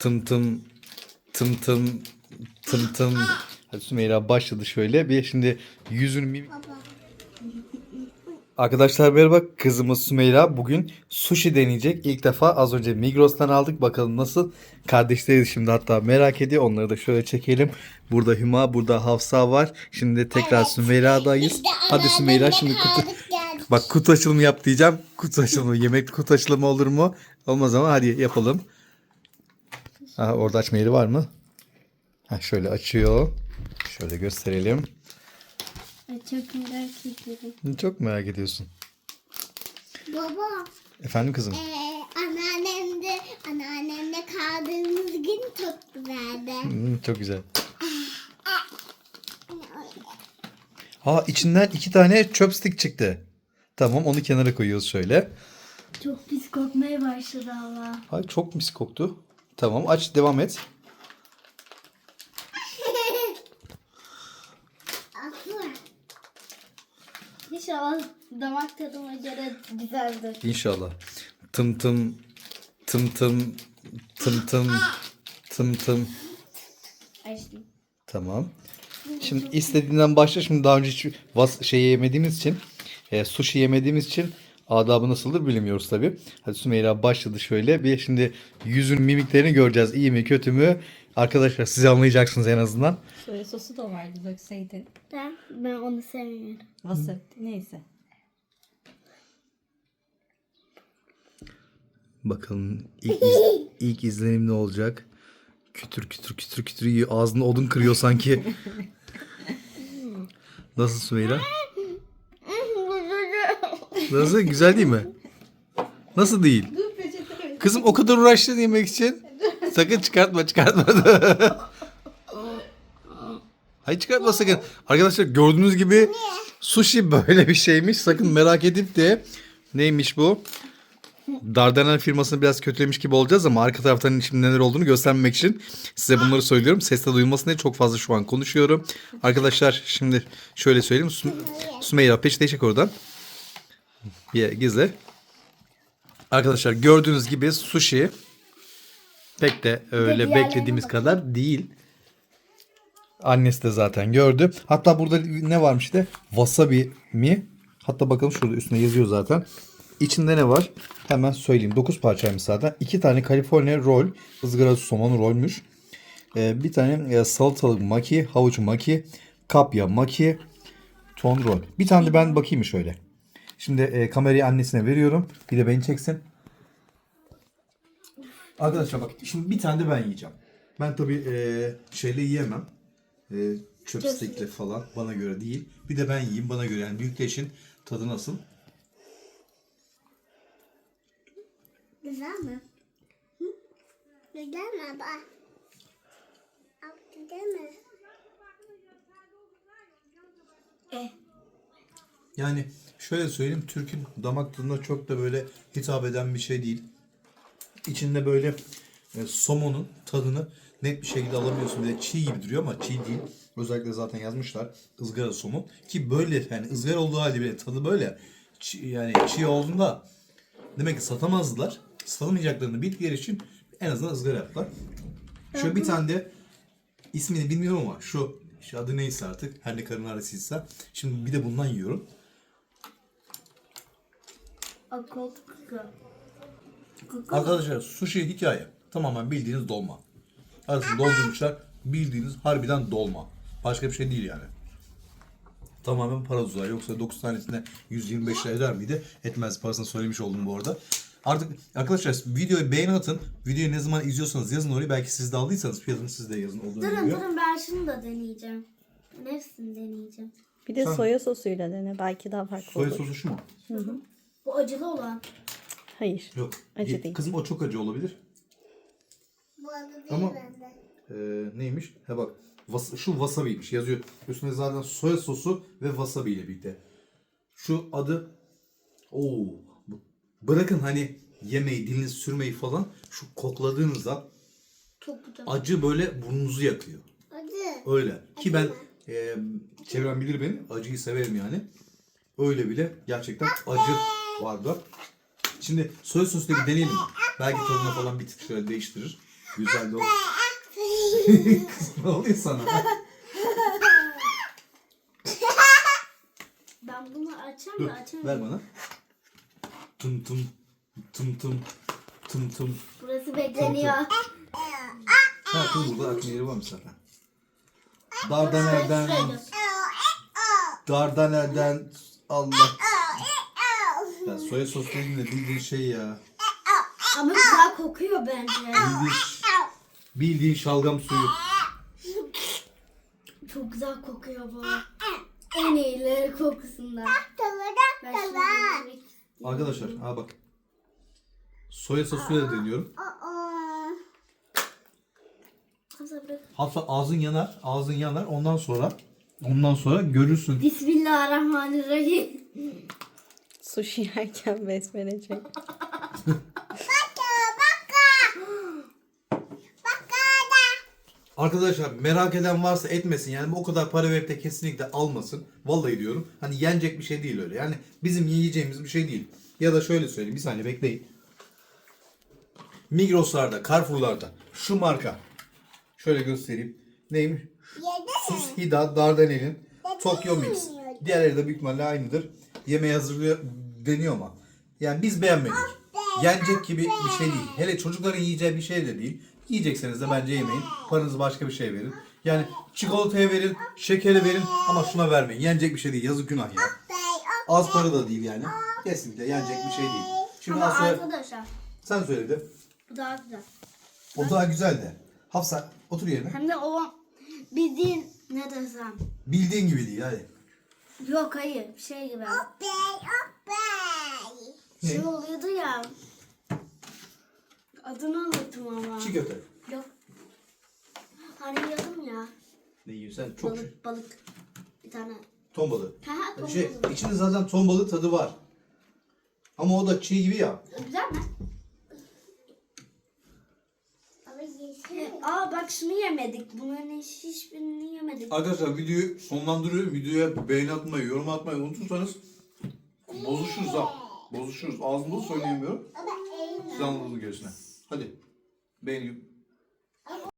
Tım tım tım tım tım tım. Hadi Sümeyra başladı şöyle. Bir şimdi yüzünü mimik... Arkadaşlar merhaba. Kızımız Sümeyra bugün sushi deneyecek. İlk defa az önce Migros'tan aldık. Bakalım nasıl. Kardeşleri şimdi hatta merak ediyor. Onları da şöyle çekelim. Burada Hüma, burada Hafsa var. Şimdi tekrar Sümeyra'dayız. İşte Hadi Sümeyra şimdi kutu... Bak kutu açılımı yap diyeceğim. Kutu açılımı. Yemek kutu açılımı olur mu? Olmaz ama hadi yapalım. Ha, orada açma yeri var mı? Ha, şöyle açıyor. Şöyle gösterelim. Çok merak ediyorum. Çok merak ediyorsun. Baba, Efendim kızım. eee anneannemde, anneannemde kaldığımız gün çok güzeldi. Hmm, çok güzel. Ha içinden iki tane chopstick çıktı. Tamam onu kenara koyuyoruz şöyle. Çok pis kokmaya başladı Allah. Ay çok mis koktu. Tamam aç devam et. İnşallah damak tadıma göre güzeldir. İnşallah. Tım tım tım tım tım tım tım tım. Açtım. Tamam. Şimdi istediğinden başla. Şimdi daha önce hiç vas şey yemediğimiz için, e, sushi yemediğimiz için adabı nasıldır bilmiyoruz tabii. Hadi Sümeyra başladı şöyle. Bir şimdi yüzün mimiklerini göreceğiz. İyi mi kötü mü? Arkadaşlar siz anlayacaksınız en azından. Soya sosu da vardı dökseydin. Ben, ben onu sevmiyorum. Nasıl? Neyse. Bakalım ilk, iz- ilk izlenim ne olacak? Kütür kütür kütür kütür yiyor. Ağzında odun kırıyor sanki. Nasıl Sümeyra? Nasıl? Güzel değil mi? Nasıl değil? Kızım o kadar uğraştın yemek için. Sakın çıkartma çıkartma. Hayır çıkartma sakın. Arkadaşlar gördüğünüz gibi sushi böyle bir şeymiş. Sakın merak edip de neymiş bu? Dardanel firmasını biraz kötülemiş gibi olacağız ama arka taraftan içinde neler olduğunu göstermemek için size bunları söylüyorum. Sesle duyulmasın diye çok fazla şu an konuşuyorum. Arkadaşlar şimdi şöyle söyleyeyim. Sü- Sümeyra peçete çek oradan. Bir gizle. Arkadaşlar gördüğünüz gibi sushi pek de öyle beklediğimiz kadar değil. Annesi de zaten gördü. Hatta burada ne varmış işte? Wasabi mi? Hatta bakalım şurada üstüne yazıyor zaten. İçinde ne var? Hemen söyleyeyim. 9 parçaymış zaten. 2 tane California roll. ızgara somon rollmüş. Ee, bir tane e, salatalık maki, havuç maki, kapya maki, ton roll. Bir tane de ben bakayım şöyle. Şimdi e, kamerayı annesine veriyorum. Bir de beni çeksin. Arkadaşlar bak şimdi bir tane de ben yiyeceğim. Ben tabii e, şeyle yiyemem. E, chopstick'le falan bana göre değil. Bir de ben yiyeyim bana göre. Yani büyükleşin tadı nasıl? Güzel mi? Hı? Güzel mi baba? Güzel mi? Eh. Yani şöyle söyleyeyim Türk'ün damak tadına çok da böyle hitap eden bir şey değil. İçinde böyle e, somonun tadını net bir şekilde alamıyorsun. Bir de çiğ gibi duruyor ama çiğ değil. Özellikle zaten yazmışlar ızgara somon. Ki böyle yani ızgara olduğu halde bile tadı böyle. Çiğ- yani çiğ olduğunda demek ki satamazdılar. Satamayacaklarını bildikleri için en azından ızgara yaptılar. Şöyle bir tane de ismini bilmiyorum ama şu, şu adı neyse artık her ne karın arasıysa. Şimdi bir de bundan yiyorum. Arkadaşlar sushi hikaye. Tamamen bildiğiniz dolma. Arasını doldurmuşlar. Bildiğiniz harbiden dolma. Başka bir şey değil yani. Tamamen para tuzağı. Yoksa 9 tanesine 125 lira eder miydi? Etmez. Parasını söylemiş oldum bu arada. Artık arkadaşlar videoyu beğeni atın. Videoyu ne zaman izliyorsanız yazın oraya. Belki siz de aldıysanız fiyatını siz de yazın. Olduğunu Durun biliyor. durun ben şunu da deneyeceğim. Hepsini deneyeceğim. Bir de Sen- soya sosuyla dene. Belki daha farklı Soya olur. sosu şu mu? Bu acılı olan. Hayır. Yok. Acı değil. Kızım o çok acı olabilir. Bu arada değil Ama- bende. Ee, neymiş? He bak. Vas- şu wasabi'ymiş yazıyor. Üstünde zaten soya sosu ve wasabi ile birlikte. Şu adı Oo. Bırakın hani yemeği, dilinizi sürmeyi falan. Şu kokladığınızda acı böyle burnunuzu yakıyor. Acı. Öyle. Ki ben e, çevrem bilir beni. Acıyı severim yani. Öyle bile gerçekten acı vardı. Şimdi soya sosunu bir deneyelim. Belki tadını falan bir tık şöyle değiştirir. Güzel de oldu. Kızım ne oluyor sana? Ben bunu açacağım Dur da açamıyorum. ver bana. Tım tım tım tım tım tım. Burası bekleniyor. Ha kız burada akma yeri var mı zaten? Dardanel'den. Dardanel'den Allah. Ya soya sos dediğin de bildiğin şey ya. Ama güzel kokuyor bence. Bildiğin, bildiğin şalgam suyu. Çok güzel kokuyor bu. En iyileri kokusundan. Ben şimdi yemek Arkadaşlar ha bak. Soya sosuyla deniyorum. Hatta ağzın yanar, ağzın yanar. Ondan sonra ondan sonra görürsün. Bismillahirrahmanirrahim. Sushi yerken besmele çek. Arkadaşlar merak eden varsa etmesin yani o kadar para verip de kesinlikle almasın. Vallahi diyorum. Hani yenecek bir şey değil öyle. Yani bizim yiyeceğimiz bir şey değil. Ya da şöyle söyleyeyim bir saniye bekleyin. Migros'larda, Carrefour'larda şu marka. Şöyle göstereyim. Neymiş? Sus Hida Dardanel'in Tokyo Mix. Diğerleri de büyük ihtimalle aynıdır. Yemeği hazırlıyor deniyor ama. Yani biz beğenmedik. Yenecek gibi bir şey değil. Hele çocukların yiyeceği bir şey de değil. Yiyecekseniz de bence yemeyin. Paranızı başka bir şey verin. Yani çikolataya verin, şekeri verin ama şuna vermeyin. Yenecek bir şey değil. Yazık günah ya. Az para da değil yani. Kesinlikle yenecek bir şey değil. Şimdi Ama Hafsa arkadaşlar sen söyle de. bu daha güzel. O daha güzel de. Hafsa otur yerine. Hem de o bildiğin ne desem. Bildiğin gibi değil hadi. Yok hayır şey gibi. Şey oluyordu ya. Adını unuttum ama. Çiğ köfte. Yok. Hani yiyordum ya. Ne yiyorsun sen? Çok şey. Balık balık. Bir tane. Ton balığı. Ha ha ton Şey, balığı. içinde zaten ton balığı tadı var. Ama o da çiğ gibi ya. Güzel mi? Aa bak şunu yemedik. Bunların hiç, hiçbirini yemedik. Arkadaşlar videoyu sonlandırıyorum. Videoya beğeni atmayı, yorum atmayı unutursanız bozuşuruz ha. Bozuşuruz. Ağzımda söyleyemiyorum. Siz anladınız gerisine. Hadi. Beğeni